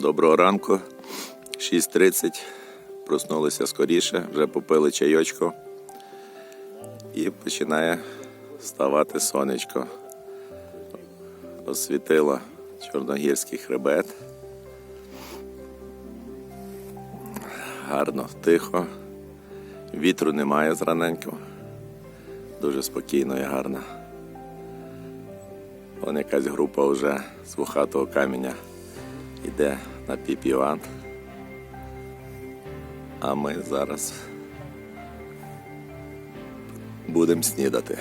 Доброго ранку. 6.30. Проснулися скоріше, вже попили чайочку. І починає ставати сонечко. Освітило Чорногірський хребет. Гарно, тихо. Вітру немає зраненько. Дуже спокійно і гарно. Вон якась група вже з вухатого каменя йде на піпіван. А ми зараз будемо снідати.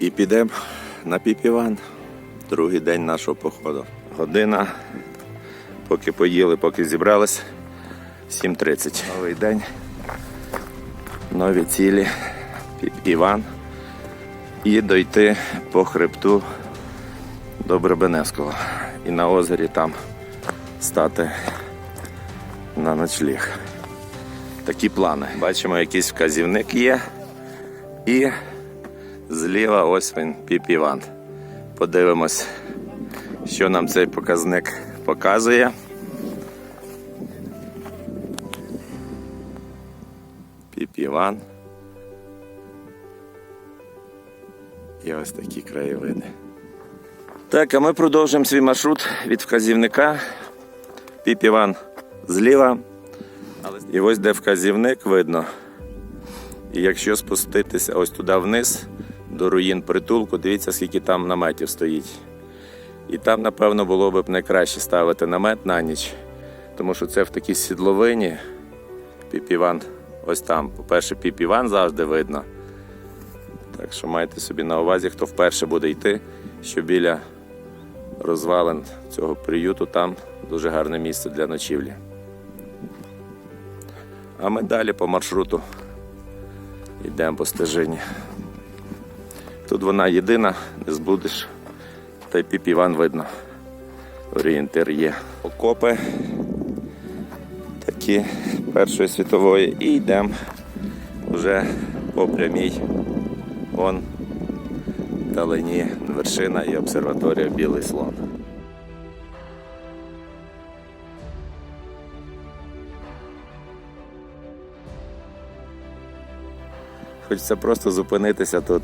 І підемо на піпіван. Другий день нашого походу. Година, поки поїли, поки зібрались. 7.30. Новий день. Нові цілі. Піп-Іван. І дойти по хребту до Бребеневського. І на озері там стати на ночліг. Такі плани. Бачимо, якийсь вказівник є. І зліва ось він Піп-Іван. Подивимось, що нам цей показник показує. Піп-Іван. І ось такі краєвиди. Так, а ми продовжуємо свій маршрут від вказівника. Піп-Іван зліва. І ось де вказівник видно. І якщо спуститися ось туди вниз, до руїн притулку, дивіться, скільки там наметів стоїть. І там, напевно, було б найкраще ставити намет на ніч, тому що це в такій сідловині. Піпіван, ось там. По-перше, піпіван завжди видно. Так що майте собі на увазі, хто вперше буде йти, що біля розвалин цього приюту там дуже гарне місце для ночівлі. А ми далі по маршруту йдемо по стежині. Тут вона єдина, не збудеш, та й піп-іван видно. Орієнтир є. Окопи такі Першої світової і йдемо вже по прямій. Вон вдалині вершина і обсерваторія Білий слон. Хочеться просто зупинитися тут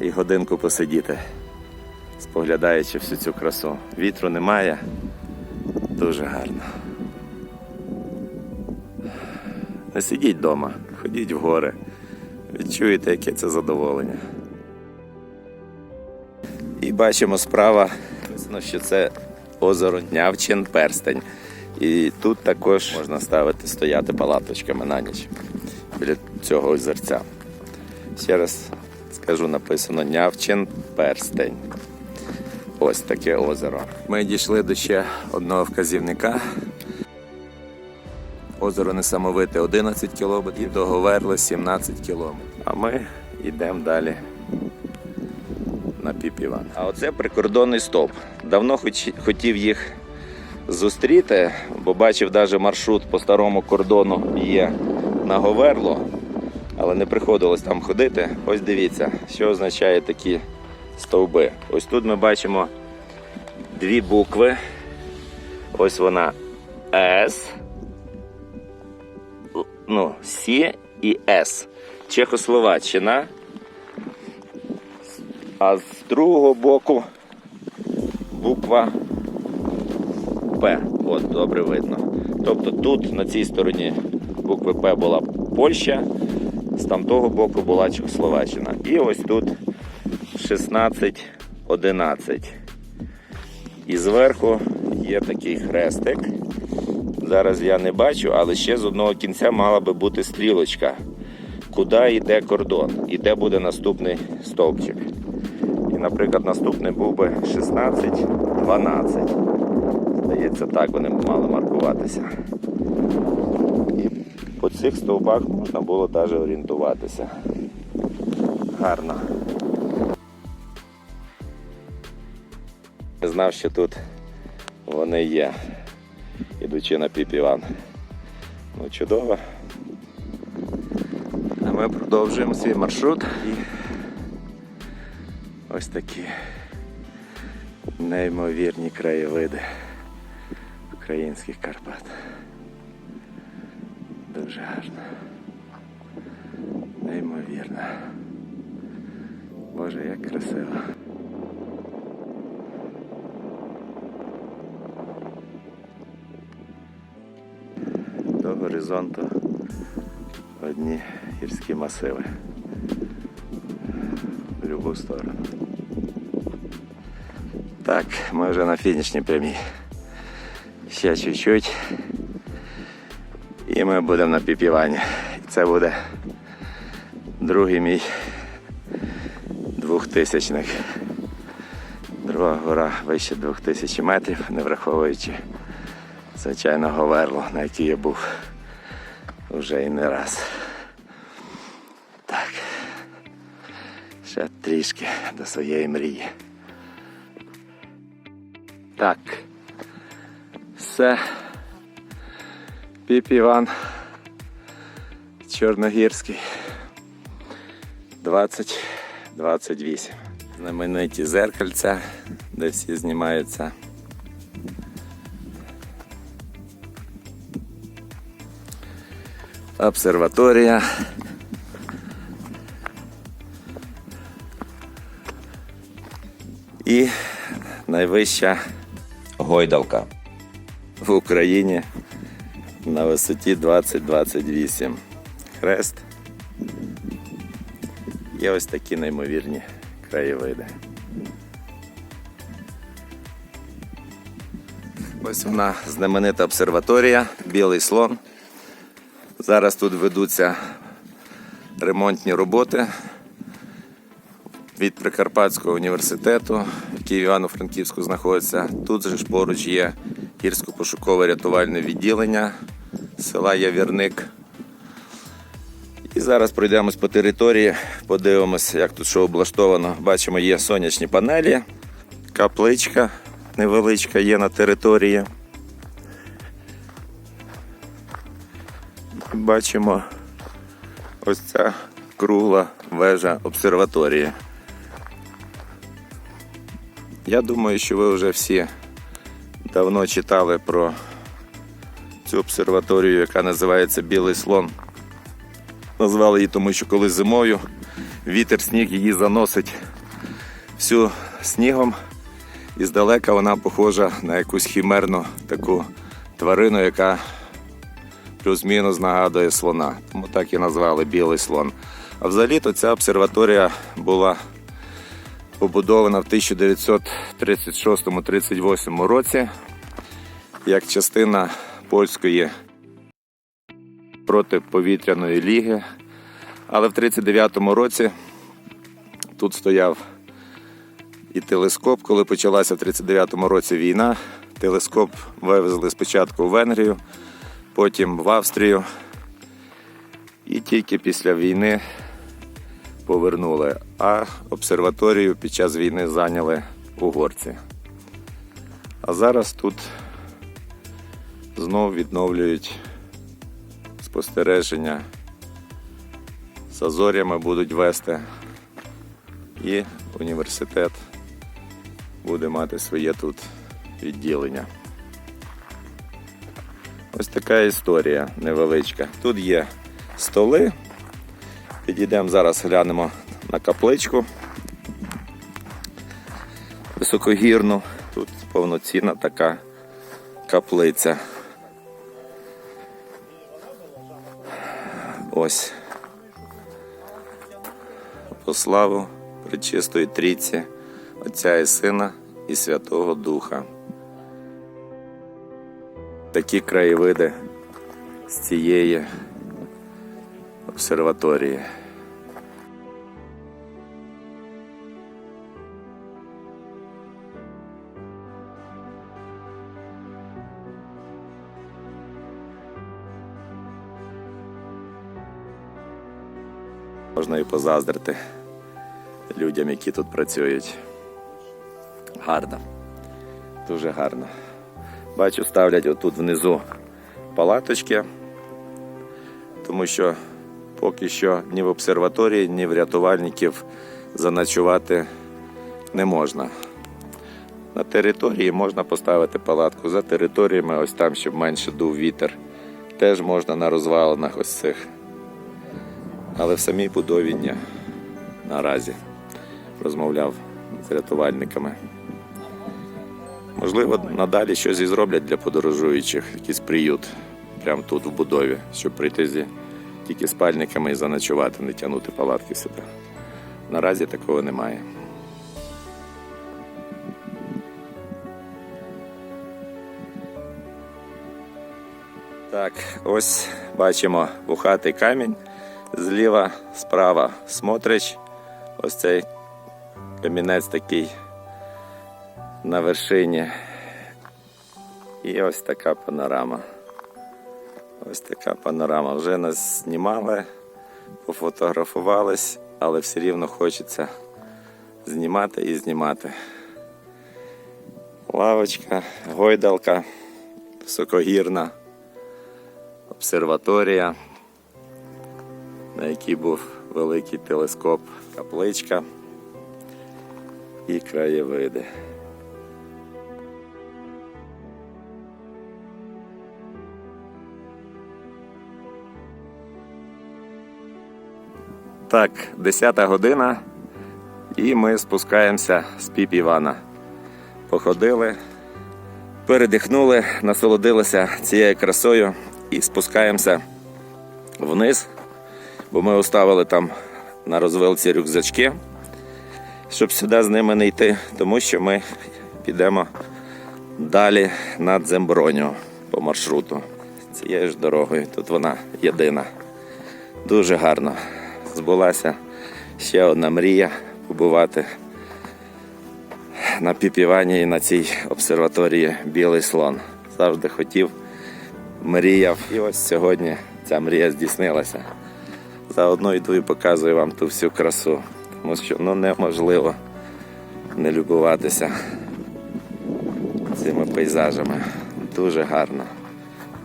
і годинку посидіти, споглядаючи всю цю красу. Вітру немає, дуже гарно. Не сидіть вдома, ходіть в гори, відчуєте, яке це задоволення. І бачимо справа, написано, що це озеро Нявчин перстень. І тут також можна ставити, стояти палаточками на ніч біля цього озерця. Ще раз скажу, написано Нявчин перстень. Ось таке озеро. Ми дійшли до ще одного вказівника. Озеро несамовите 11 кілометрів, до Говерли 17 кілометрів. А ми йдемо далі на Піпіван. А оце прикордонний стоп. Давно хоч- хотів їх зустріти, бо бачив навіть маршрут по старому кордону є на Говерло, але не приходилось там ходити. Ось дивіться, що означає такі стовби. Ось тут ми бачимо дві букви. Ось вона С. Ну, Сі і С. Чехословаччина. А з другого боку буква П. От, добре видно. Тобто тут на цій стороні букви П була Польща, з тамтого боку була Чехословаччина. І ось тут 16-11. І зверху є такий хрестик. Зараз я не бачу, але ще з одного кінця мала би бути стрілочка, куди йде кордон і де буде наступний стовпчик. І, наприклад, наступний був би 16-12. Здається, так вони мали маркуватися. І по цих стовбах можна було навіть орієнтуватися. Гарно. Не знав, що тут вони є, ідучи на піпіван. Ну, чудово. А Ми продовжуємо свій маршрут і ось такі неймовірні краєвиди українських Карпат. Дуже гарно. Неймовірно. Боже, як красиво. Горизонту одні гірські масиви. В любу сторону. Так, ми вже на фінішній прямій. Ще чуть-чуть. І ми будемо на піпівані. І це буде другий мій двохтисячник. Друга гора вище двох тисяч метрів, не враховуючи звичайно говерло, на якій я був вже і не раз. Так. Ще трішки до своєї мрії. Так. Все. Піп Іван. Чорногірський. 20-28. Знамениті зеркальця, де всі знімаються. Обсерваторія. І найвища гойдалка в Україні на висоті 20-28. Хрест. Є ось такі неймовірні краєвиди. Ось вона знаменита обсерваторія, білий слон. Зараз тут ведуться ремонтні роботи від Прикарпатського університету, який в Івано-Франківську знаходиться. Тут же ж поруч є гірсько-пошукове рятувальне відділення села Явірник. І зараз пройдемось по території, подивимося, як тут що облаштовано. Бачимо, є сонячні панелі, капличка невеличка є на території. Бачимо ось ця кругла вежа обсерваторії. Я думаю, що ви вже всі давно читали про цю обсерваторію, яка називається Білий слон. Назвали її тому, що коли зимою вітер сніг її заносить всю снігом, і здалека вона похожа на якусь хімерну таку тварину, яка плюс-мінус нагадує слона. Тому так і назвали білий слон. А взагалі-то ця обсерваторія була побудована в 1936-38 році як частина польської протиповітряної ліги. Але в 39-му році тут стояв і телескоп, коли почалася в 39-му році війна. Телескоп вивезли спочатку в Венгрію, потім в Австрію. І тільки після війни повернули. А обсерваторію під час війни зайняли угорці. А зараз тут знов відновлюють спостереження. З азорями будуть вести. І університет буде мати своє тут відділення. Ось така історія невеличка. Тут є столи. Підійдемо зараз, глянемо на капличку високогірну. Тут повноцінна така каплиця. Ось. По славу Пречистої Трійці, Отця і Сина і Святого Духа. Такі краєвиди з цієї обсерваторії. Можна і позаздрити людям, які тут працюють. Гарно. Дуже гарно. Бачу, ставлять отут внизу палаточки, тому що поки що ні в обсерваторії, ні в рятувальників заночувати не можна. На території можна поставити палатку за територіями, ось там, щоб менше дув вітер. Теж можна на розвалинах ось цих. Але в самій будові ні. Наразі розмовляв з рятувальниками. Можливо, надалі щось і зроблять для подорожуючих, якийсь приют прямо тут в будові, щоб прийти зі тільки спальниками і заночувати, не тягнути палатки сюди. Наразі такого немає. Так, ось бачимо вухатий камінь. Зліва, справа смотрич. Ось цей камінець такий на вершині. І ось така панорама. Ось така панорама. Вже нас знімали, пофотографувались, але все рівно хочеться знімати і знімати. Лавочка, гойдалка, високогірна обсерваторія, на якій був великий телескоп, капличка і краєвиди. Так, 10 година, і ми спускаємося з піп Івана. Походили, передихнули, насолодилися цією красою і спускаємося вниз, бо ми оставили там на розвилці рюкзачки, щоб сюди з ними не йти, тому що ми підемо далі над Земброню по маршруту. Цією ж дорогою. Тут вона єдина. Дуже гарно. Збулася ще одна мрія побувати на піпівані і на цій обсерваторії Білий слон. Завжди хотів, мріяв. І ось сьогодні ця мрія здійснилася. Заодно йду і показую вам ту всю красу, тому що ну, неможливо не любуватися цими пейзажами. Дуже гарно.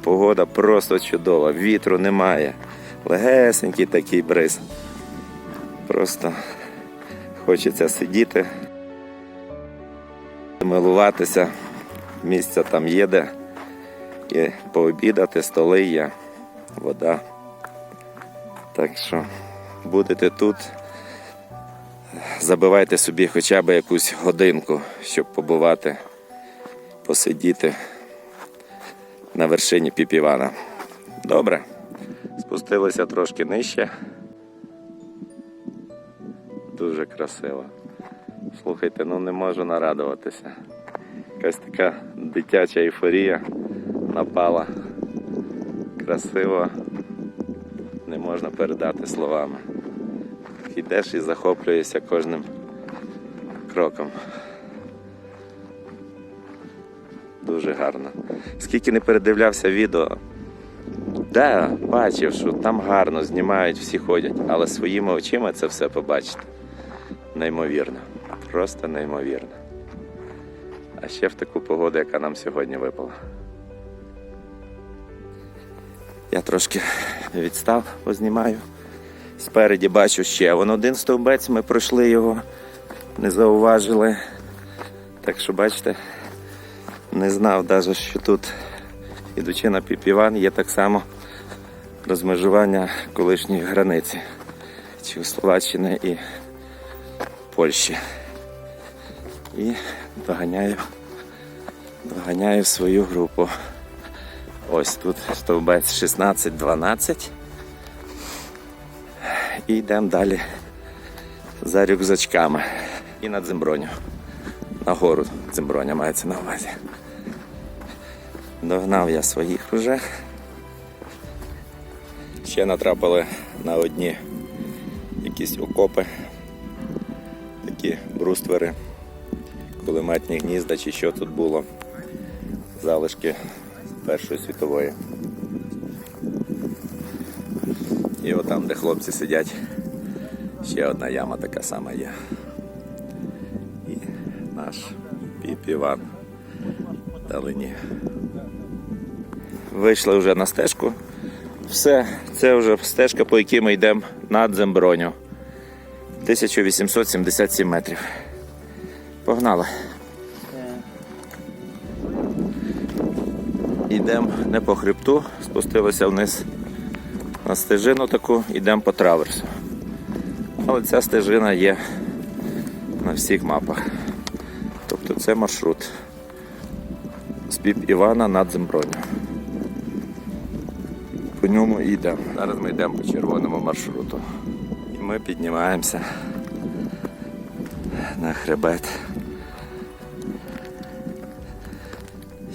Погода просто чудова, вітру немає. Легесенький такий бриз. Просто хочеться сидіти, милуватися. Місця там є де. І пообідати, столи є, вода. Так що будете тут, забивайте собі хоча б якусь годинку, щоб побувати, посидіти на вершині Піпівана. Добре. Спустилися трошки нижче. Дуже красиво. Слухайте, ну не можу нарадуватися. Якась така дитяча ейфорія напала. Красиво, не можна передати словами. Йдеш і захоплюєшся кожним кроком. Дуже гарно. Скільки не передивлявся відео, Да, бачив, що там гарно знімають, всі ходять, але своїми очима це все побачити. Неймовірно. Просто неймовірно. А ще в таку погоду, яка нам сьогодні випала. Я трошки відстав, познімаю. Спереді бачу ще вон один стовбець, ми пройшли його, не зауважили. Так що, бачите, не знав навіть, що тут, ідучи на Піпіван, є так само розмежування колишньої границі Чехословаччини і Польщі. І доганяю, доганяю свою групу. Ось тут стовбець 16-12. І йдемо далі за рюкзачками. І на Дземброню. Нагору Дземброня мається на увазі. Догнав я своїх уже. Ще натрапили на одні якісь окопи, такі бруствери, кулеметні гнізда чи що тут було. Залишки Першої світової. І отам, де хлопці сидять, ще одна яма така сама є. І наш піп Іван вдалині. Вийшли вже на стежку, Все, це вже стежка, по якій ми йдемо над Земброню. 1877 метрів. Погнали. Йдемо не по хребту, спустилися вниз на стежину таку, йдемо по траверсу. Але ця стежина є на всіх мапах. Тобто це маршрут з піп Івана над Земброню. По ньому і йдемо. Зараз ми йдемо по червоному маршруту. І ми піднімаємося на хребет.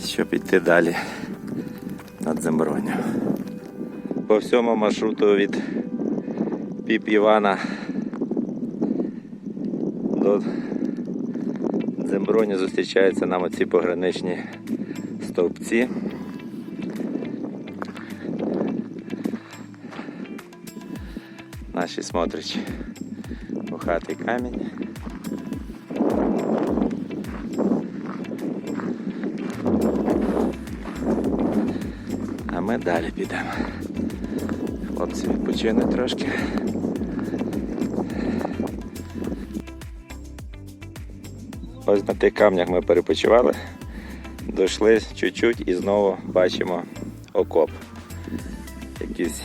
Щоб йти далі над Земброню. По всьому маршруту від Піп Івана до Земброні зустрічаються нам оці пограничні стовпці. Наші смотрич пухатий камінь. А ми далі підемо. Хлопці відпочинуть трошки. Ось на тих камнях ми перепочивали, дійшли чуть-чуть і знову бачимо окоп. Якісь,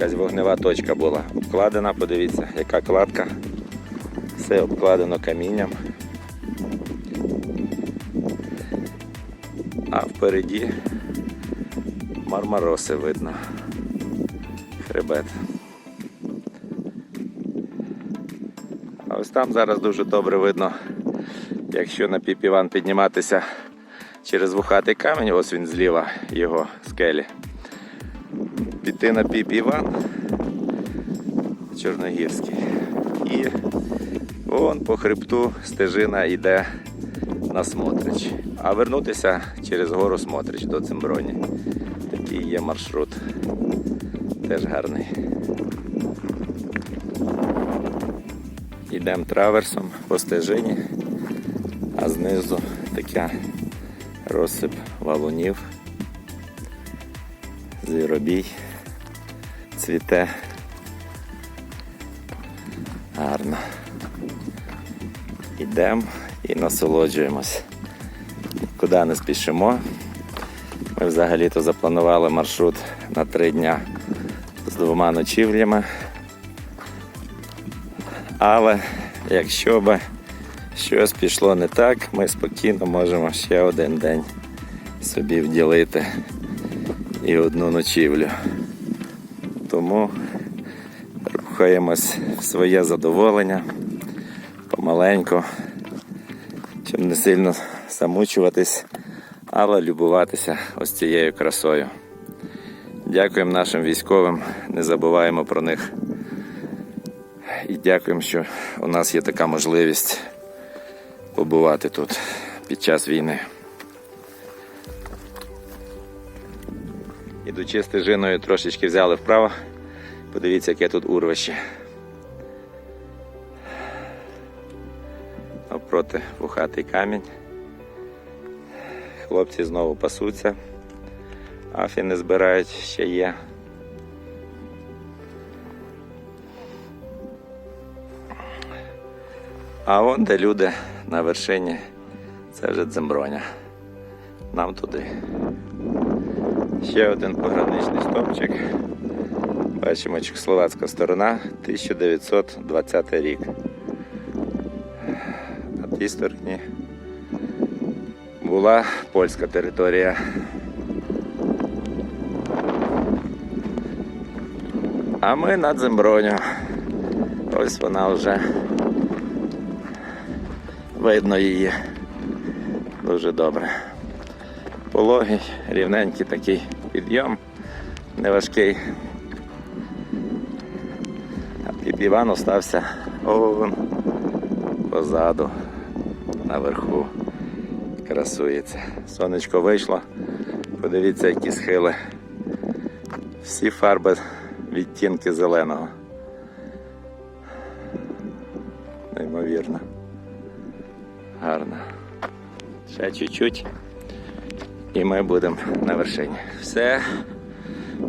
якась вогнева точка була обкладена, подивіться, яка кладка. Все обкладено камінням. А впереді мармароси видно. Хребет. А ось там зараз дуже добре видно, якщо на піпіван підніматися через вухатий камінь, ось він зліва його скелі. Піти на піпіван Чорногірський. І вон по хребту стежина йде на Смотрич. А вернутися через гору Смотрич до Цимброні. Такий є маршрут. Теж гарний. Йдемо траверсом по стежині, а знизу така розсип валунів. Звіробій цвіте. Гарно. Йдемо і насолоджуємось. Куди не спішимо. Ми взагалі-то запланували маршрут на три дня з двома ночівлями. Але якщо б щось пішло не так, ми спокійно можемо ще один день собі вділити і одну ночівлю. Тому рухаємось в своє задоволення помаленьку, щоб не сильно замучуватись, але любуватися ось цією красою. Дякуємо нашим військовим, не забуваємо про них. І дякуємо, що у нас є така можливість побувати тут під час війни. Ідучи стежиною, трошечки взяли вправо. Подивіться, яке тут урвище. Навпроти вухатий камінь. Хлопці знову пасуться. Афі не збирають, ще є. А вон де люди на вершині, це вже Дземброня. Нам туди. Ще один пограничний стовпчик. Бачимо чехословацька сторона, 1920 рік. На тій стороні була польська територія. А ми над Земброню. Ось вона вже видно її дуже добре. Пологий, рівненький такий підйом, неважкий. А піп Іван остався он позаду, наверху. Красується. Сонечко вийшло. Подивіться, які схили. Всі фарби відтінки зеленого. Неймовірно. Гарно. Ще чуть-чуть. І ми будемо на вершині. Все.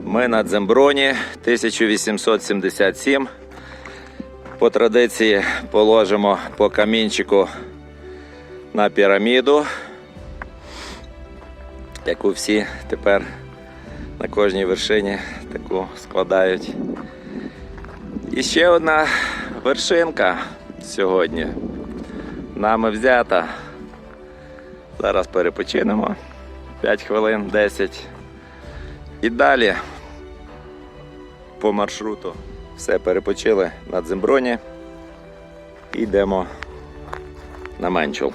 Ми на Дземброні 1877. По традиції положимо по камінчику на піраміду, яку всі тепер на кожній вершині таку складають. І ще одна вершинка сьогодні нами взята. Зараз перепочинемо 5 хвилин, 10. І далі по маршруту все перепочили на Дземброні. І йдемо на Менчул.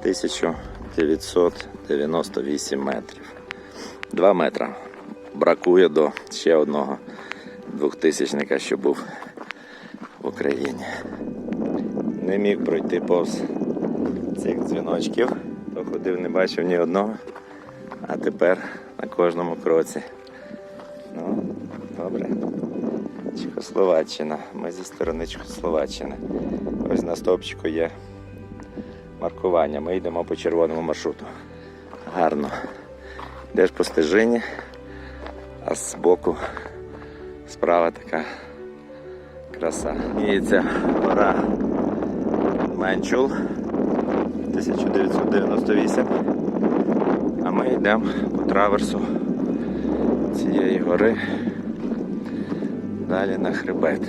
1998 метрів. 2 метра. Бракує до ще одного двохтисячника, що був в Україні. Не міг пройти повз цих дзвіночків, то ходив, не бачив ні одного, а тепер на кожному кроці. Ну, добре. Чехословаччина. Ми зі сторони Чехословаччини. Ось на стовпчику є маркування. Ми йдемо по червоному маршруту. Гарно. Йдеш по стежині, а збоку справа така краса. І ця гора Менчул 1998. Йдемо по траверсу цієї гори. Далі на хребет.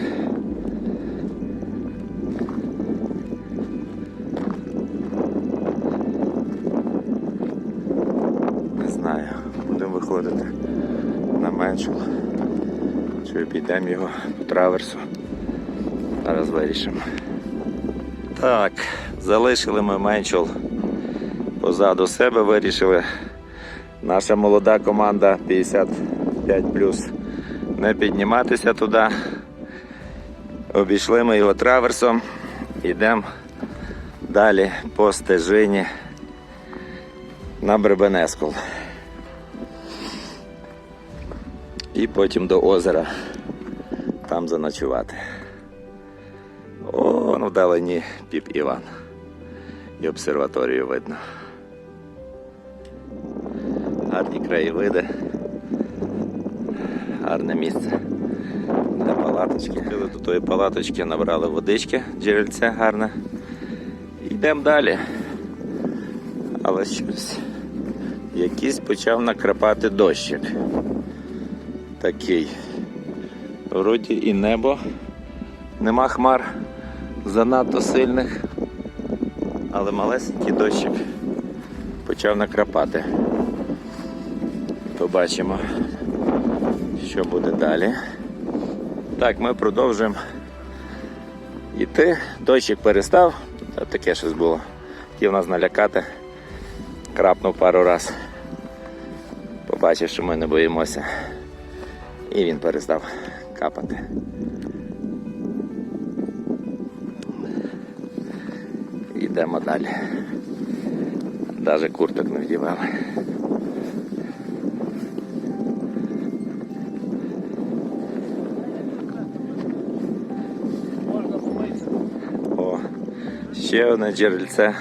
Не знаю, будемо виходити на меншул. Чи обійдемо його по траверсу. Зараз вирішимо. Так, залишили ми меншул позаду себе, вирішили. Наша молода команда 55 не підніматися туди. Обійшли ми його траверсом. Йдемо далі по стежині на Бребенескул. І потім до озера там заночувати. О, ну вдалині піп Іван. І обсерваторію видно. Краєвиди. Гарне місце для палаточки. Пили до тої палаточки, набрали водички, джерельце гарне. Йдемо далі. Але щось. Якийсь почав накрапати дощик. Такий. Вроді і небо. Нема хмар занадто сильних. Але малесенький дощик почав накрапати. Побачимо, що буде далі. Так, ми продовжуємо йти. Дощик перестав, Та таке щось було. Хотів нас налякати. Крапнув пару раз. Побачив, що ми не боїмося. І він перестав капати. Йдемо далі. Навіть курток не вдівали. О, ще одне джерельце.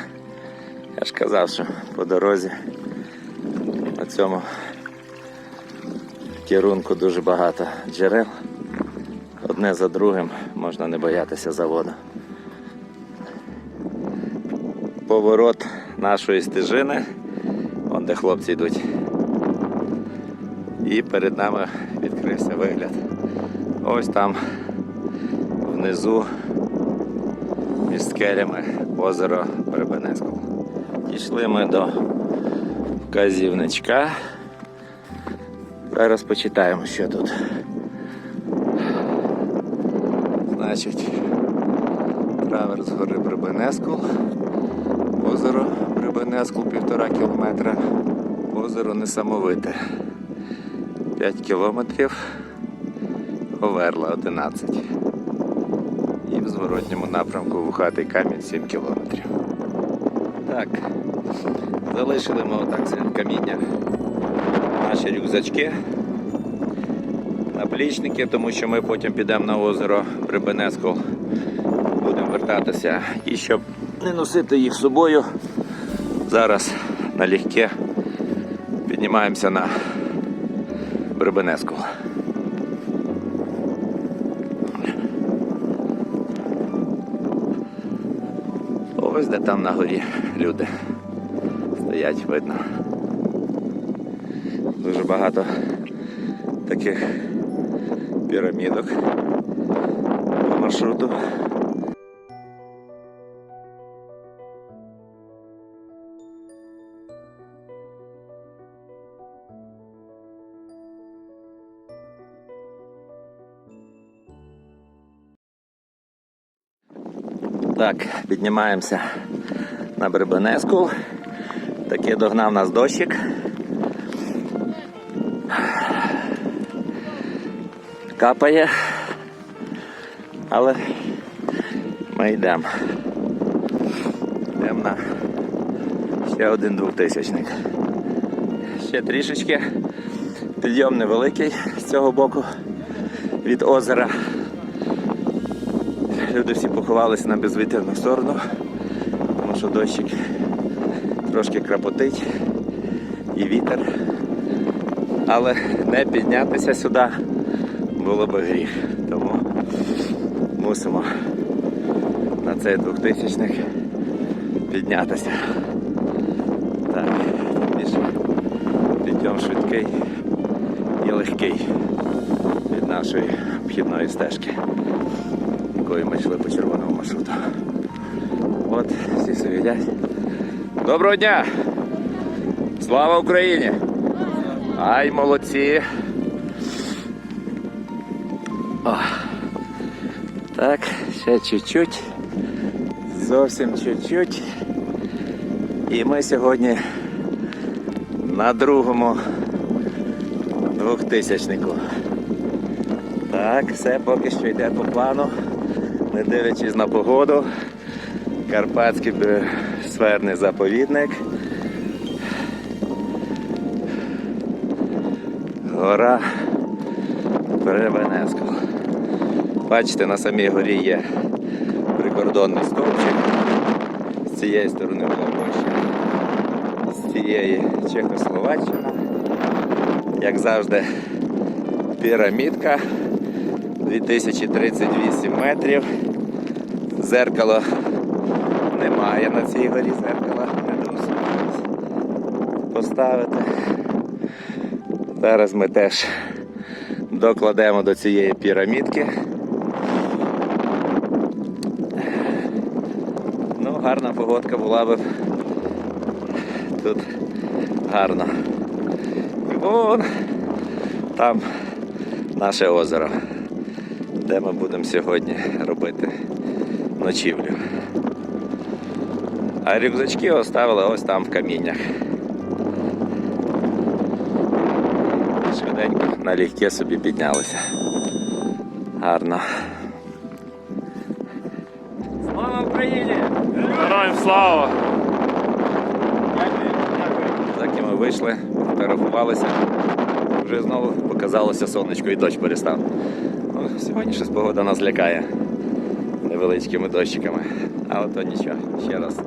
Я ж казав, що по дорозі на цьому керунку дуже багато джерел. Одне за другим можна не боятися заводу. Поворот нашої стежини, вон де хлопці йдуть. І перед нами відкрився вигляд. Ось там внизу озеро Прибенецького. Дійшли ми до вказівничка. Зараз почитаємо, що тут. Значить, траверс гори Прибенескул, озеро Прибенескул півтора кілометра, озеро несамовите. 5 кілометрів, Оверла 11. В зворотньому напрямку Вухатий камінь 7 кілометрів. Так, залишили ми отак це каміння. Наші рюкзачки, наплічники, тому що ми потім підемо на озеро Прибенецького, будемо вертатися. І щоб не носити їх з собою, зараз налегке піднімаємося на Бребенеску. Ось де там на горі люди стоять, видно. Дуже багато таких пірамідок по маршруту. Так, піднімаємося на Бребенеску. Таки догнав нас дощик. Капає. Але ми йдемо. Йдемо на ще один двохтисячник. Ще трішечки. Підйом невеликий з цього боку від озера. Люди всі поховалися на безвітряну сторону, тому що дощик трошки крапотить і вітер. Але не піднятися сюди було би гріх. Тому мусимо на цей двохтисячник піднятися. Так, більше підйом швидкий і легкий від нашої обхідної стежки якою ми йшли по червоному маршруту. От, всі сидять. Доброго дня! Слава Україні! Ай, молодці! О. Так, ще чуть-чуть. Зовсім чуть-чуть. І ми сьогодні на другому двохтисячнику. Так, все поки що йде по плану не дивлячись на погоду. Карпатський сферний заповідник. Гора Перевенеско. Бачите, на самій горі є прикордонний стовпчик. З цієї сторони була Польща, з цієї Чехословаччина. Як завжди, пірамідка. 2038 метрів. Зеркало немає на цій горі, зеркала не досить поставити. Зараз ми теж докладемо до цієї пірамідки. Ну, гарна погодка була б тут гарно. І вон там наше озеро де ми будемо сьогодні робити ночівлю. А рюкзачки оставили ось там в каміннях. Швиденько налегке собі піднялися. Гарно. Слава Україні! Героям слава! Так і ми вийшли, фотографувалися. Вже знову показалося сонечко і дощ перестав. Ну, сьогодні щось погода нас лякає невеличкими дощиками. Але то нічого. Ще раз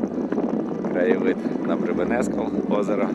краєвид на Бребенецьку озеро.